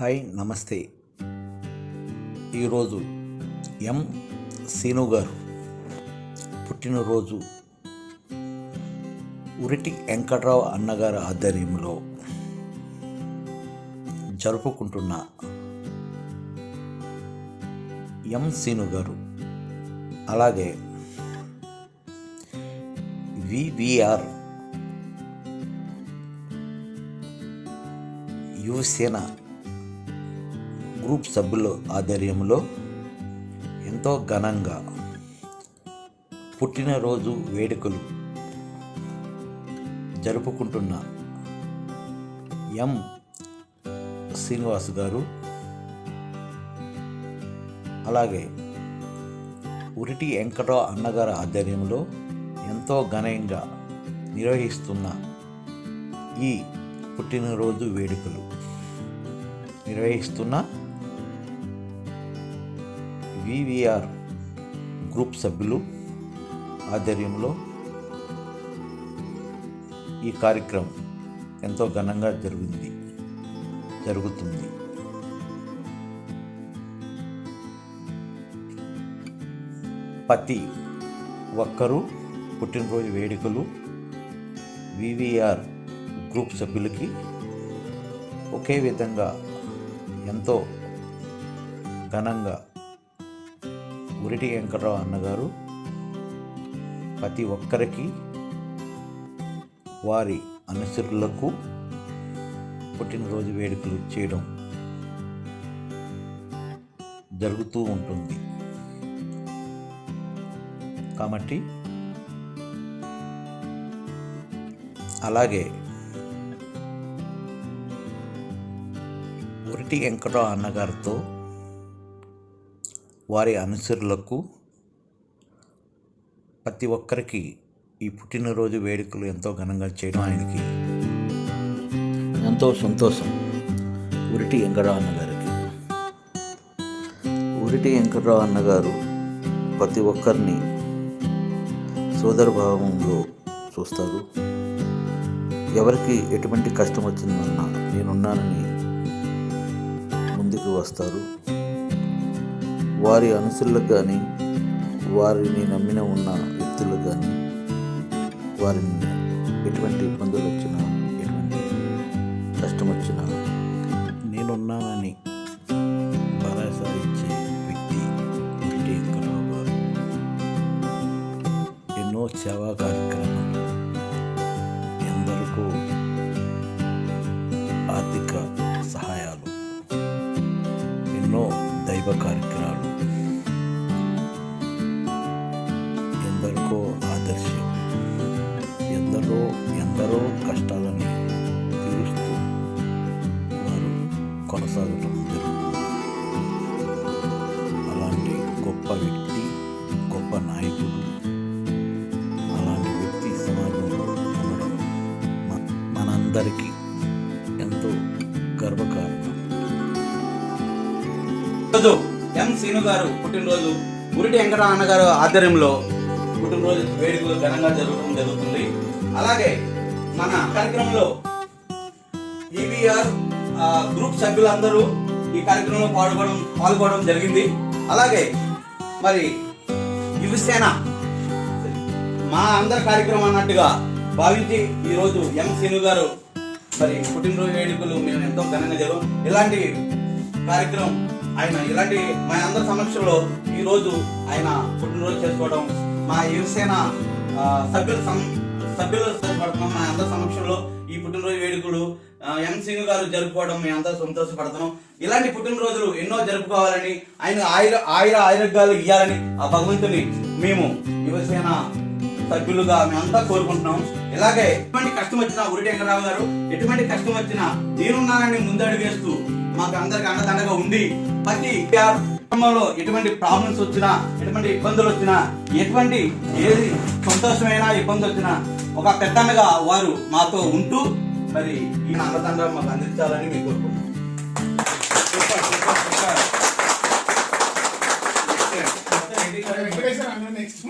Hi నమస్తే. ఈరోజు ఎం. Scene గారు పుట్టినరోజు ఉరిటి వెంకట్రావు అన్నగారి ఆధ్వర్యంలో జరుపుకుంటున్న ఎం. సీను గారు అలాగే వివిఆర్ యువసేన గ్రూప్ సభ్యుల ఆధ్వర్యంలో ఎంతో ఘనంగా పుట్టినరోజు వేడుకలు జరుపుకుంటున్న ఎం శ్రీనివాస్ గారు అలాగే ఉరిటి వెంకటరావు అన్నగారి ఆధ్వర్యంలో ఎంతో ఘనంగా నిర్వహిస్తున్న ఈ పుట్టినరోజు వేడుకలు నిర్వహిస్తున్న వివిఆర్ గ్రూప్ సభ్యులు ఆధ్వర్యంలో ఈ కార్యక్రమం ఎంతో ఘనంగా జరిగింది జరుగుతుంది. ప్రతి ఒక్కరూ పుట్టినరోజు వేడుకలు వివిఆర్ గ్రూప్ సభ్యులకి ఒకే విధంగా ఎంతో ఘనంగా ఉరిటి వెంకటరావు అన్నగారు ప్రతి ఒక్కరికి వారి అనుసరులకు పుట్టినరోజు వేడుకలు చేయడం జరుగుతూ ఉంటుంది. కాబట్టి అలాగే ఉరిటి వెంకటరావు అన్నగారితో వారి అనుసరులకు ప్రతి ఒక్కరికి ఈ పుట్టినరోజు వేడుకలు ఎంతో ఘనంగా చేయడం ఆయనకి ఎంతో సంతోషం. ఉరిటి వెంకటరావు అన్నగారికి ఉరిటి వెంకటరావు అన్నగారు ప్రతి ఒక్కరిని సోదరభావంలో చూస్తారు. ఎవరికి ఎటువంటి కష్టం వచ్చిందన్నా నేనున్నానని ముందుకు వస్తారు. వారి అనుసరులకు కానీ వారిని నమ్మిన ఉన్న వ్యక్తులకు కానీ వారిని ఎటువంటి ఇబ్బందులు వచ్చినా ఎటువంటి కష్టం వచ్చినా నేనున్నానని భరోసా ఇచ్చే వ్యక్తి గారు ఎన్నో సేవా కార్యక్రమాలు ఎందరికో ఆర్థిక దైవ కార్యక్రమాలు. ఎందరికో ఆదర్శం. ఎందరో ఎందరో కష్టాలని తీరుస్తూ వారు కొనసాగటం జరుగుతుంది. అలాంటి గొప్ప వ్యక్తి గొప్ప నాయకుడు అలాంటి వ్యక్తి సమాజంలో ఉండడం మనందరికీ రోజు ఎం సీను గారు పుట్టినరోజు. గురిటి వెంకట అన్నగారు ఆధ్వర్యంలో పుట్టినరోజు వేడుకలు ఘనంగా జరగడం జరుగుతుంది. అలాగే మన కార్యక్రమంలో ఈవీఆర్ గ్రూప్ సభ్యులందరూ ఈ కార్యక్రమంలో పాల్గొనడం పాల్గొనడం జరిగింది. అలాగే మరి యువసేన మా అందరి కార్యక్రమం అన్నట్టుగా భావించి ఈరోజు ఎం సీను గారు మరి పుట్టినరోజు వేడుకలు మేము ఎంతో ఘనంగా జరుగు ఇలాంటి కార్యక్రమం ఆయన ఇలాంటి మా అందరి సమక్షంలో ఈ రోజు ఆయన పుట్టినరోజు చేసుకోవడం మా యువసేన సభ్యుల సం సభ్యులు సంతోషపడుతున్నాం మా అందరి సమక్షంలో ఈ పుట్టినరోజు వేడుకలు ఎం సింగ్ గారు జరుపుకోవడం మేము అందరూ సంతోషపడుతున్నాం ఇలాంటి పుట్టినరోజులు ఎన్నో జరుపుకోవాలని ఆయన ఆయుర ఆయుర ఆరోగ్యాలు ఇవ్వాలని ఆ భగవంతుని మేము యువసేన సభ్యులుగా మేమంతా కోరుకుంటున్నాం. ఇలాగే ఎటువంటి కష్టం వచ్చినా ఉరి వెంకటరావు గారు ఎటువంటి కష్టం వచ్చినా నేనున్నానని ముందడుగు వేస్తూ మాకు అందరికి అండదండగా ఉండి ప్రతి కుటుంబంలో ఎటువంటి ప్రాబ్లమ్స్ వచ్చినా ఎటువంటి ఇబ్బందులు వచ్చినా ఎటువంటి ఏది సంతోషమైనా ఇబ్బంది వచ్చినా ఒక పెద్దన్నగా వారు మాతో ఉంటూ మరి ఈ అండదండ మాకు అందించాలని మీకు కోరుకుంటున్నాం. నెక్స్ట్